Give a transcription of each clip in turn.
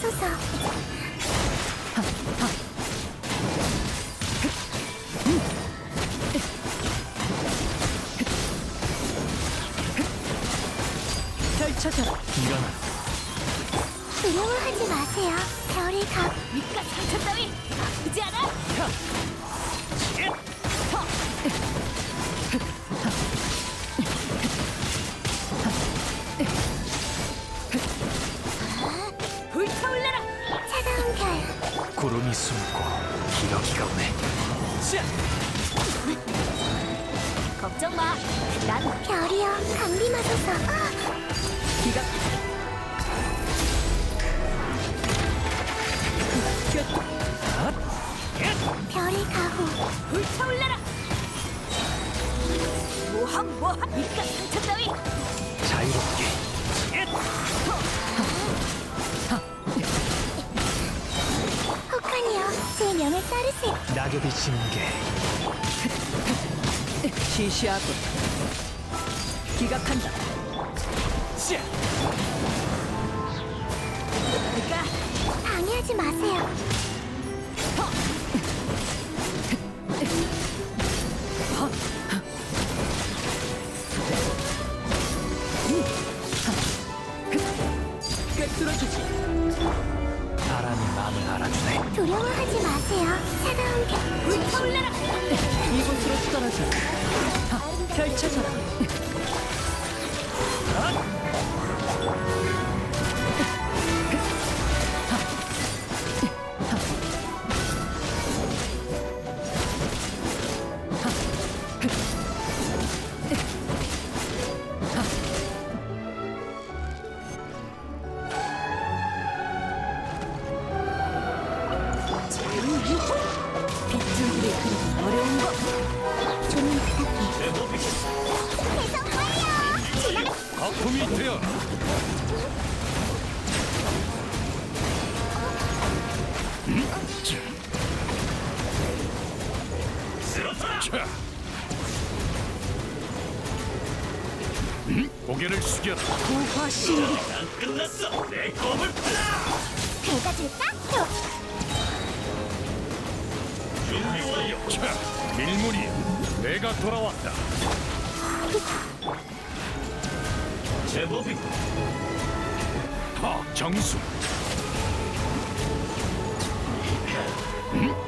마 구름이 숨고 기러기가 오네. 자, 걱정 마. 난 별이여, 하소서. 아, 기가 별이 가호. 불타올라라! 모함 모함 밑가 상처 따위 자유롭게. 제 명을 따르세요. 낙엽이 지는 게 시시하고 기각한다. 자, 그러니까 방해하지 마세요. 알아주네. 두려워하지 마세요. 차가운 별. 불타올라라! 이곳으로 떨어져. 하, 펼쳐져라. 고개를 숙여라. 고화 신비. 끝났어. 내 검을 배가 줄까? 또. 준비 완료. 자, 밀물이 내가 돌아왔다. 제법이. 하, 정수. 마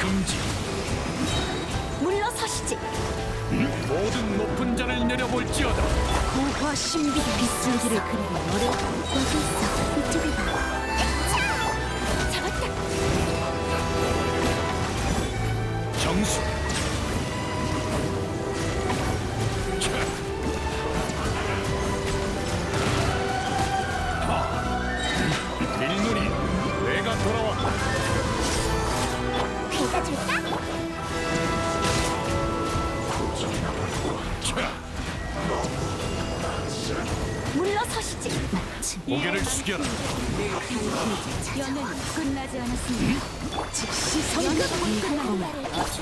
금지. 물러서시지. 모든 높은 잔을 내려볼지어다. 고화 신비. 빗줄기를 그리기 어려운 여기 있어. 이쪽을 봐. 않았습니다. 즉시 성급 조명 부탁해.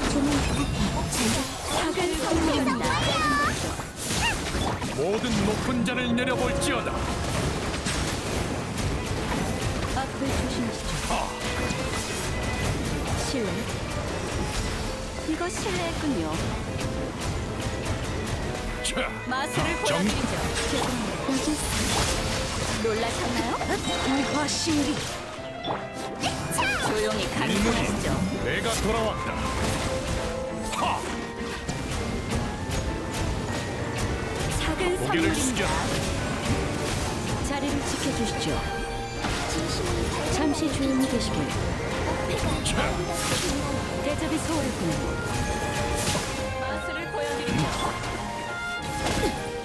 사글 성립니다. 모든 높은 잔을 내려볼지어다. 앞을 조심하시죠. 하. 실례. 이거 실례했군요. 자, 마술을 정- 보여드리죠. 있어. 놀라셨나요? 고화 신비. 조용히 가르쳐주시죠. 내가 돌아왔다. 하. 작은 고개를 선물입니다. 숙여라. 자리를 지켜주시죠. 잠시 조용히 계시길. 자, 대접이 소홀했군요. 마술을 보여드리죠.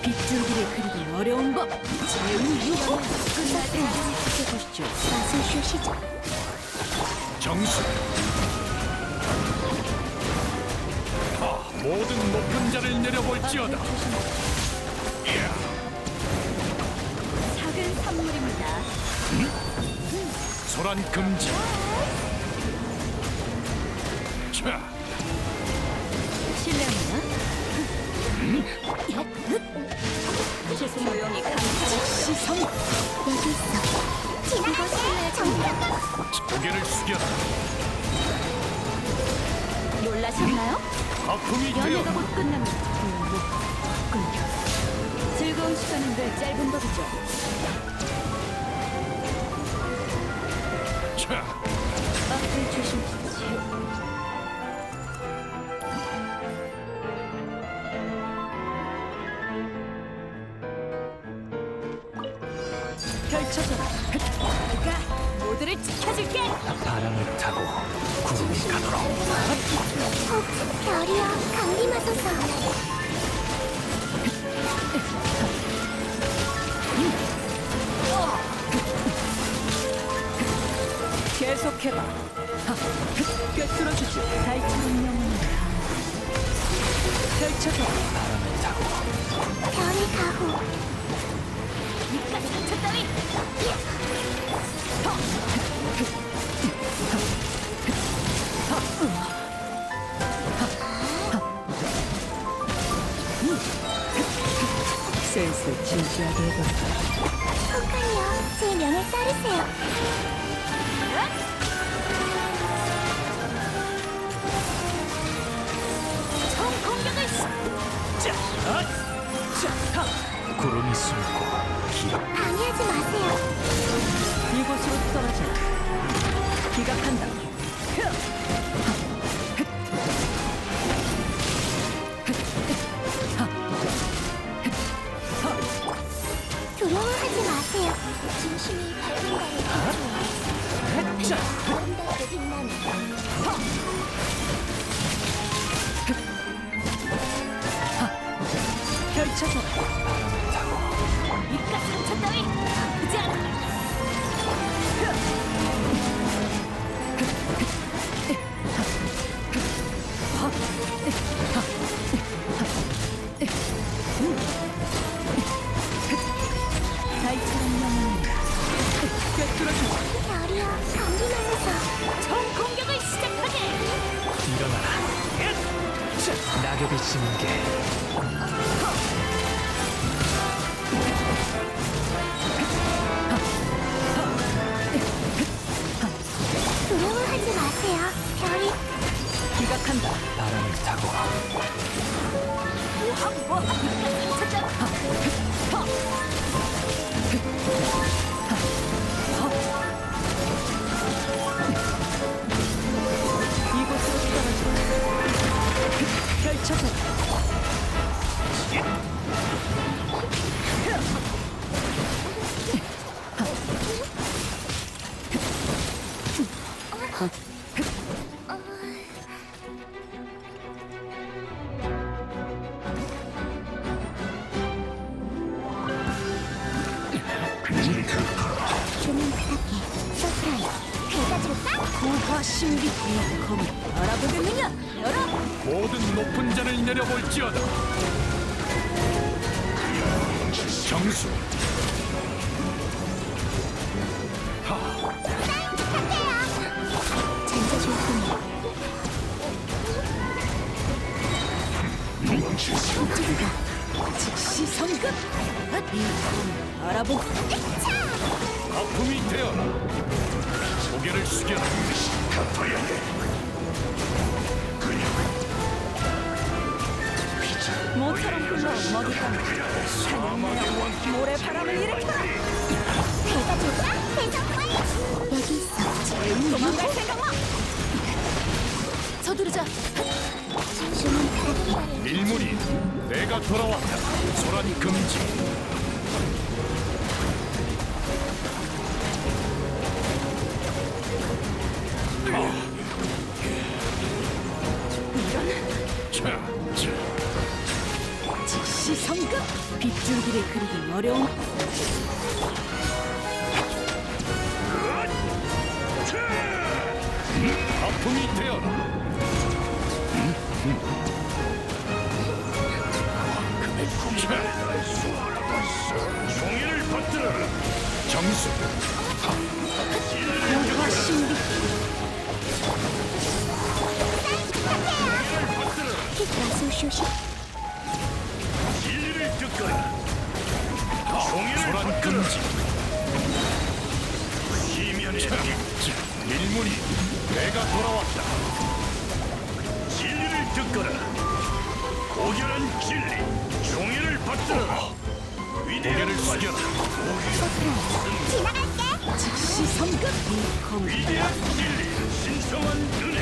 빗줄기를 그리 무너뜨리기 어려운 법. 제우유가 끝날 때 보시죠. 맛을 쉬시죠. 정수 다 모든 높은 자를 내려볼지어다 작은 선물입니다. 소란 금지 자 실례합니다. 죄송 조용히 감시 시선. 여기 있어. 지나가게 정리한다. 고개를 숙여라 놀라셨나요? 거품이 연애가 곧 끝납니다. 못 끊겨. 즐거운 시간은 늘 짧은 법이죠. 자 앞을 조심하 바람을 타고 구름이 가도록 별이여, 감기 맞아서. 계속해봐. 꿰뚫어주지. 달처럼 영원히 펼쳐져라. 바람을 타고 별이 가고. 상처 따위. 슬슬 진지하게 해볼까. 혹하여 제 명을 따르세요. 총 공격을 시. 구름이 숨고 기억 방해하지 마세요. 이곳으로 떨어져라. 기각한다. 두려워하지 마세요. 진심이 밝은 달을 아름답게 빛나는 타고 니가 상처 따위. Whoa. 고화 신비. 이 검을 알아보겠느냐? 열어. 모든 높은 자를 내려볼지어다 정수 하 좋군요. 이쪽이가 즉시 성급. 이 검을 알아보고. 거품이 되어라 고개를 숙여라 모처럼 흘러 먹이감. 사냥이여 모래 바람을 일으켜라. 배가 줄까? 배가 빨리. 여기 있어. 도망갈 생각 마. 서두르자. 일문이 내가 돌아왔다 소란 금지 위대한 진리. 신성한 은혜.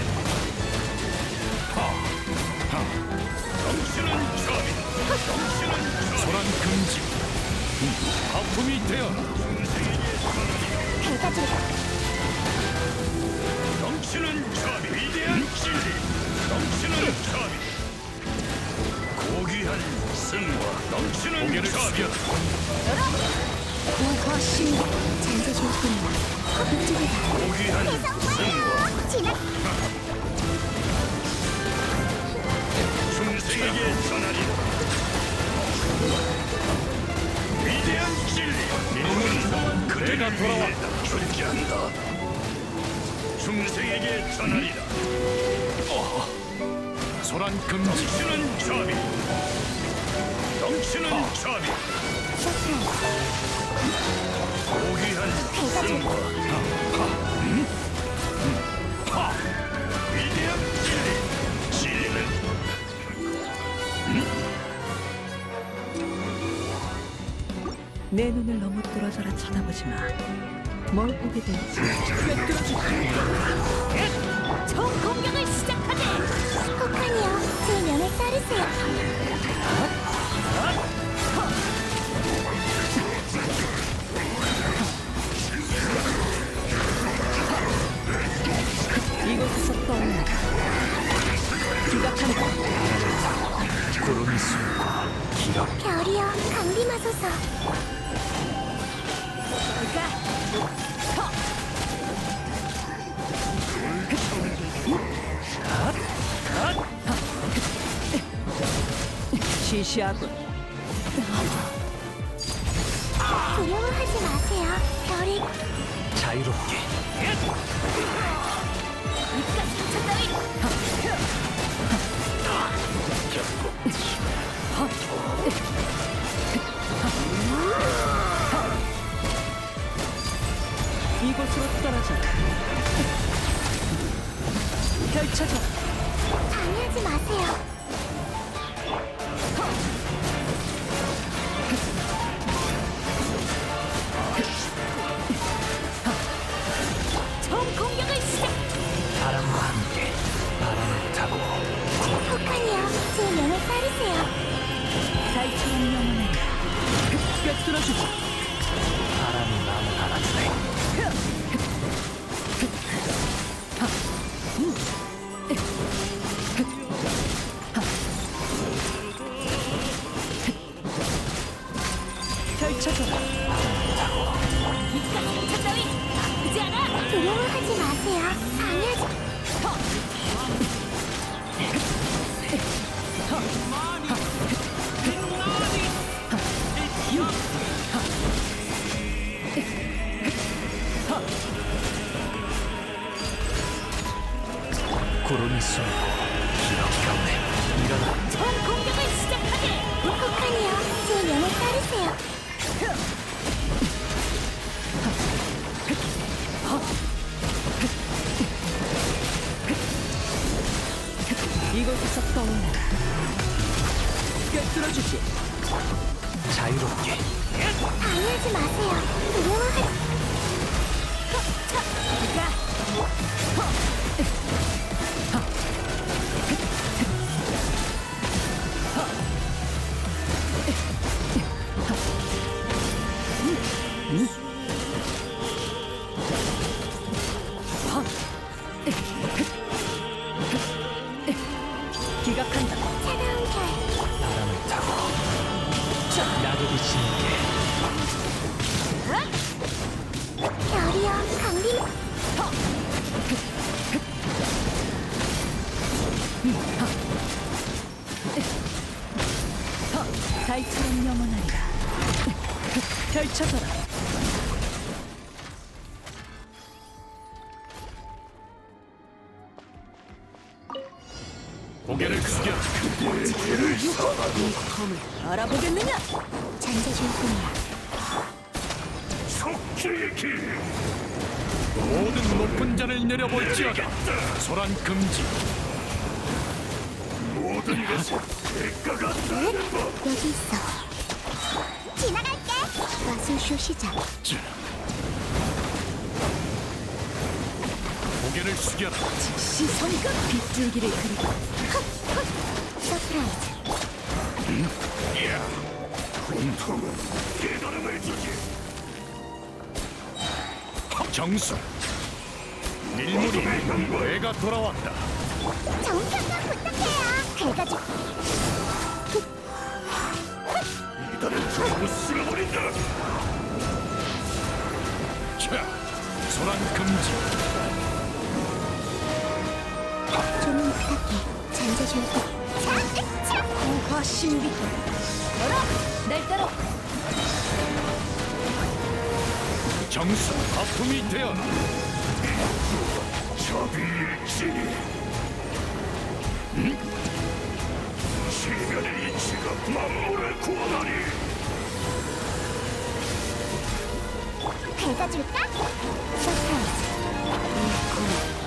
하. 하. 넘치는 자비. 넘치는 소란 금지. 아픔이 되어라. 밝아질까 넘치는 자비 위대한 진리 넘치는 자비 고귀한 승과 넘치는 자비 어. 소란 금지 넘치는 자비 내 눈을 너무 뚫어져라 쳐다보지 마. 뭘 보게 될지. 총 공격을 시작하게. 혹하니요 제 명을 따르세요 이곳에서 떠올라. 기각한다. 구름이 숨고 기력 별이여 강림하소서 시시하군. 두려워하지 마세요 별이 자유롭게 입가 상처 따위 이곳으로 떨어져라. 펼쳐져. 방해하지 마세요 구름이 숨 알아보겠느냐? 잔재주였군요 속죄의 길 모든 높은 자를 내려볼지어다. 소란 금지. 모든 것은 대가가 나는 법. 여기 있어 지나갈게. 마술쇼 시작 자. 고개를 숙여라. 시성급 빗줄기를 그리고 서프 고통은 깨달음을 주지 정수 밀물이 내가 돌아왔다. 정평가 부탁해요. 개가죽 이들은 전부 쓸어버린다. 자 소란 금지. 조문 부탁해. 잔재주였군 고화 신비. 열 어! 날 따라. 정수 아픔이 되어라 자비의 진이 시간의 이치가 만물을 구원하니? 서프라이즈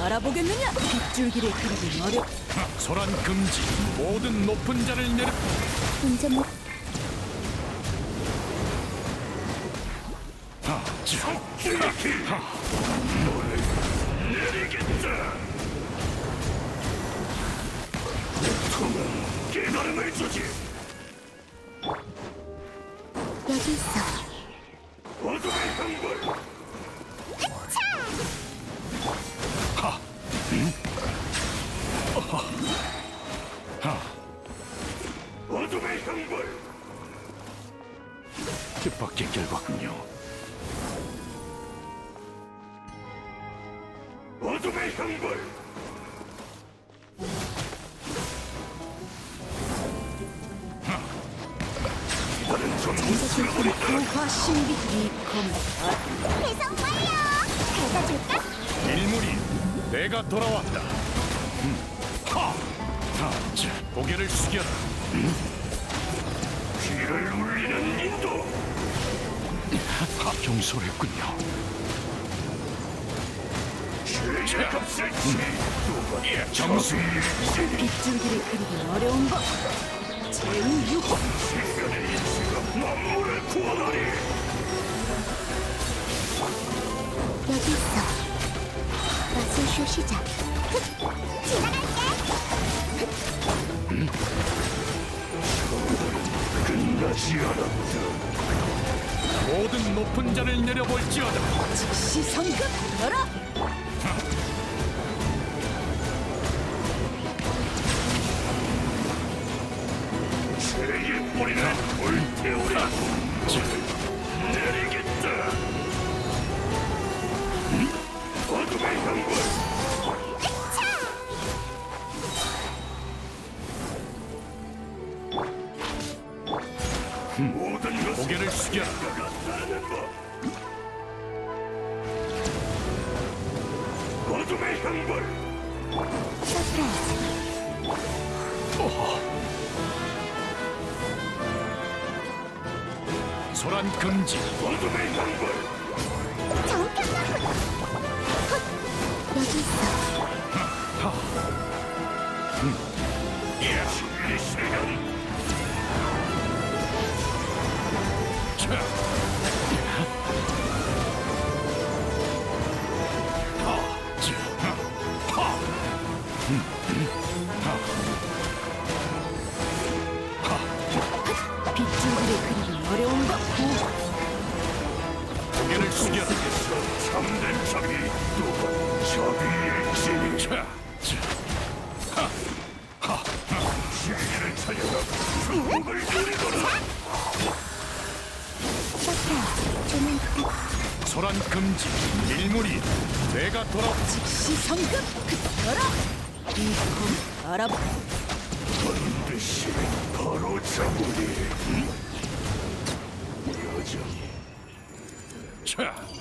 알아보겠느냐? 빗줄기를 그리기 어려. 소란 금지 모든 높은 자를 내려 문제 못 내리겠다 고통은 깨달음을 주지 여기 있어. 어둠의 형벌 내가 돌아왔다. 음. 하! 자, 고개를 숙여라. 귀를 울리는 인도. 하! 경솔했군요. 죄의 값을 치. 정수. 빗줄기를 그리기 어려운 법. 제우유호. 시간의 이치가 만물을 구원하리. 마술쇼 시작 지나갈게 끝나지 않았다. 모든 높은 자를 내려볼지어다. 시성급 열어. 죄의 뿌리는 불태우라 소란 금지. 어둠의 훗 여기 있어 시간 숙여 참된 또 자, 중국을 소란 금지 일물이 내가 돌아 시성급 그거라 이kom 알아봐. 반드시 바로 잡으리. 여정 자